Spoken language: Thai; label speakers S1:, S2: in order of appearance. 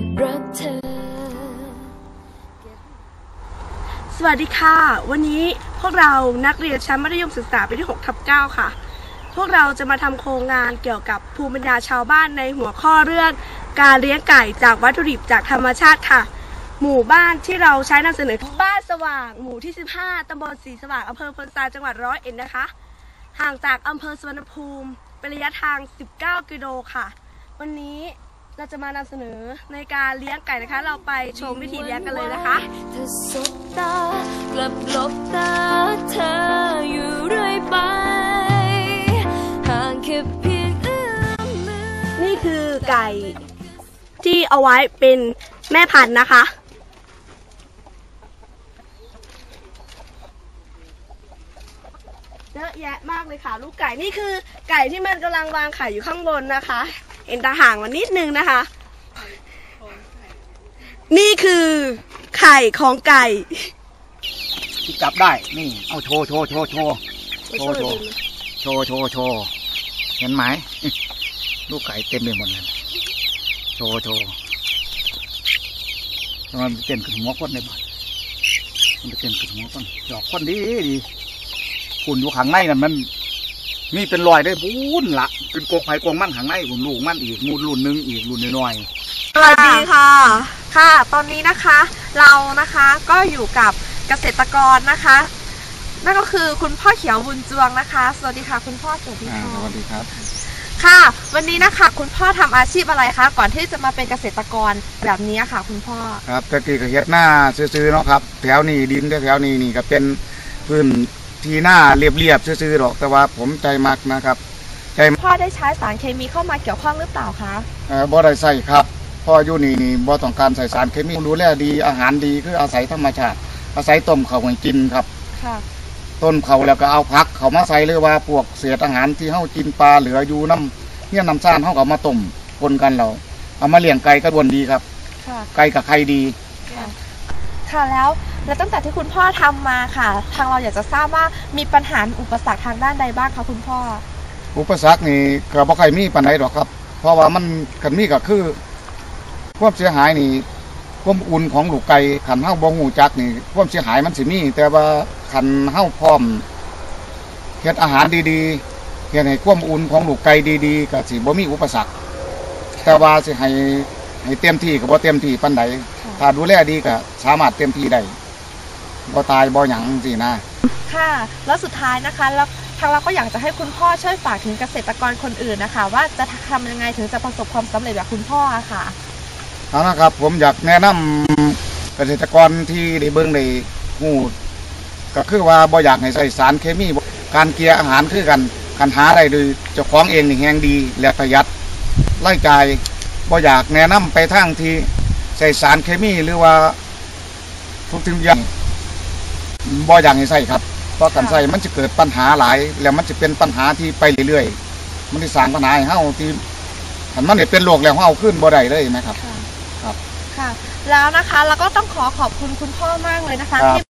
S1: บรักเธอ
S2: สวัสดีค่ะ วันนี้พวกเรานักเรียนชั้นมัธยมศึกษาปีที่6ทับ9ค่ะ พวกเราจะมาทำโครงงานเกี่ยวกับภูมิปัญญาชาวบ้านในหัวข้อเรื่อง การเลี้ยงไก่จากวัตถุดิบจากธรรมชาติค่ะ หมู่บ้านที่เราใช้นำเสนอบ้านสว่าง หมู่ที่ 15ตำบลสีสว่างอำเภอพลทรายจังหวัดร้อยเอ็ดนะคะ ห่างจากอำเภอสุวรรณภูมิเป็นระยะทาง 19 กิโลค่ะ วันนี้ เราจะมานำเสนอในการเลี้ยงไก่นะคะ เราไปชมวิธีเลี้ยงกันเลยนะคะ
S1: เธอสบตากลับหลบตาเธออยู่เรื่อยไปห่างแค่เพียงเอื้อมมือ
S2: นี่คือไก่ที่เอาไว้เป็นแม่พันธุ์นะคะ เยอะแยะมากเลยค่ะ ลูกไก่นี่คือไก่ที่มันกำลังวางไข่อยู่ข้างบนนะคะ เห็นตาห่างมานิดนึงนะคะ นี่คือไข่ของไก่
S3: ที่จับได้ นี่ เอาโชว์โชว์โชว์โชว์โชว์โชว์โชว์โชว์โชว์เห็นไหมลูกไก่เต็มไปหมดเลยโชว์โชว์มันเต้นขึ้นหัวคนในบ้านมันไปเต้นขึ้นหัวคนหยอกคนดีดีคุณอยู่ข้างในนั่นมัน มีเป็นรอยได้พูนละเป็นกกไผ่กงมันข้างในหุ่นลูกมันอีกมูลรุ่นหนึงอีกรุ่นน้อยๆ
S2: สวัสดีค่ะ
S4: ค่ะ ตอนนี้นะคะเรานะคะก็อยู่กับเกษตรกรนะคะ นั่นก็คือคุณพ่อเขียวบุญจวงนะคะ สวัสดีค่ะ คุณพ่อสวัสดี
S3: อ่า
S4: ค่ะ
S3: สวัสดีครับ
S4: ค่ะ วันนี้นะคะคุณพ่อทำอาชีพอะไรคะก่อนที่จะมาเป็นเกษตรกรแบบนี้ค่ะ คุณพ่อ
S3: ครับตะกี้ก็เฮ็ดหน้าซื้อๆเนาะครับ แถวนี้ดินแถวนี้นี่ก็เป็นพื้น ทีหน้าเรียบๆซื้อๆหรอกแต่ว่าผมใจมักนะครับ ใจ
S4: พ่อได้ใช้สารเคมีเข้ามาเกี่ยวข้องหรือเปล่าคะ
S3: เอ่อบ่ได้ใส่ครับเพออยู่นี่นี่บ่ต้องการใส่สารเคมีดูแลดีอาหารดีคืออาศัยธรรมชาติ อาศัยต้มเขาให้กินครับ
S4: ค่ะ
S3: ต้นเขาแล้วก็เอาพักเขามาใส่หรือว่าพวกเศษอาหารที่เฮากินปลาเหลืออยู่น้ำเนี่ยน้ำซ่านเฮาก็เอามาต้มปนกันเราเอามาเลี้ยงไก่กระดวนดีครับ
S4: ค่ะ
S3: ไก่กับไข่ดี
S4: ค่ะแล้ว แล้วตั้งแต่ที่คุณพ่อทำมาค่ะ ทางเราอยากจะทราบว่ามีปัญหาอุปสรรคทางด้านใดบ้างคะคุณพ่อ
S3: อุปสรรคนี่ก็บ่ค่อยมีปานใดหรอกครับ เพราะว่ามันกันมีก็คือความเสียหายนี่ความอุ่นของลูกไก่ขันเฮาบ่ฮู้จักนี่ความเสียหายมันสิมี แต่ว่าขันเฮาพร้อมเฮ็ดอาหารดีๆเฮ็ดให้ความอุ่นของลูกไก่ดีๆก็สิบ่มีอุปสรรค แต่ว่าสิให้ให้เต็มที่ก็บ่เต็มที่ปานใด
S4: ค่ะ
S3: ถ้าดูแลดีก็สามารถเต็มที่ได้ บ่ตายบ่หยังสินะ
S4: ค่ะ แล้วสุดท้ายนะคะแล้วทางเราก็อยากจะให้คุณพ่อช่วยฝากถึงเกษตรกรคนอื่นนะคะ ว่าจะทำยังไงถึงจะประสบความสำเร็จแบบคุณพ่ออะค่ะ
S3: เอานะครับผมอยากแนะนำเกษตรกรที่ได้เบิ่งได้ฮู้ก็คือว่าบ่อยากให้ใส่สารเคมีการเกลียอาหารคือกันการหาได้โดยเจ้าของเองนี่แฮงดีและประหยัดรายจ่ายบ่อยากแนะนำไปทางที่ใส่สารเคมีหรือว่าทุกสิ่งอย่าง บ่อยากให้ใส่ครับ เพราะการใส่มันจะเกิดปัญหาหลาย แล้วมันจะเป็นปัญหาที่ไปเรื่อยๆ มันจะสร้างปัญหาให้เฮาที่ถ้ามันได้เป็นโรคแล้วเฮาเอาขึ้นบ่ได้เลยนะครับ
S4: ค่ะ
S3: ครับ
S4: ค่ะ แล้วนะคะเราก็ต้องขอขอบคุณคุณพ่อมากเลยนะคะ
S3: ครับ
S4: ที่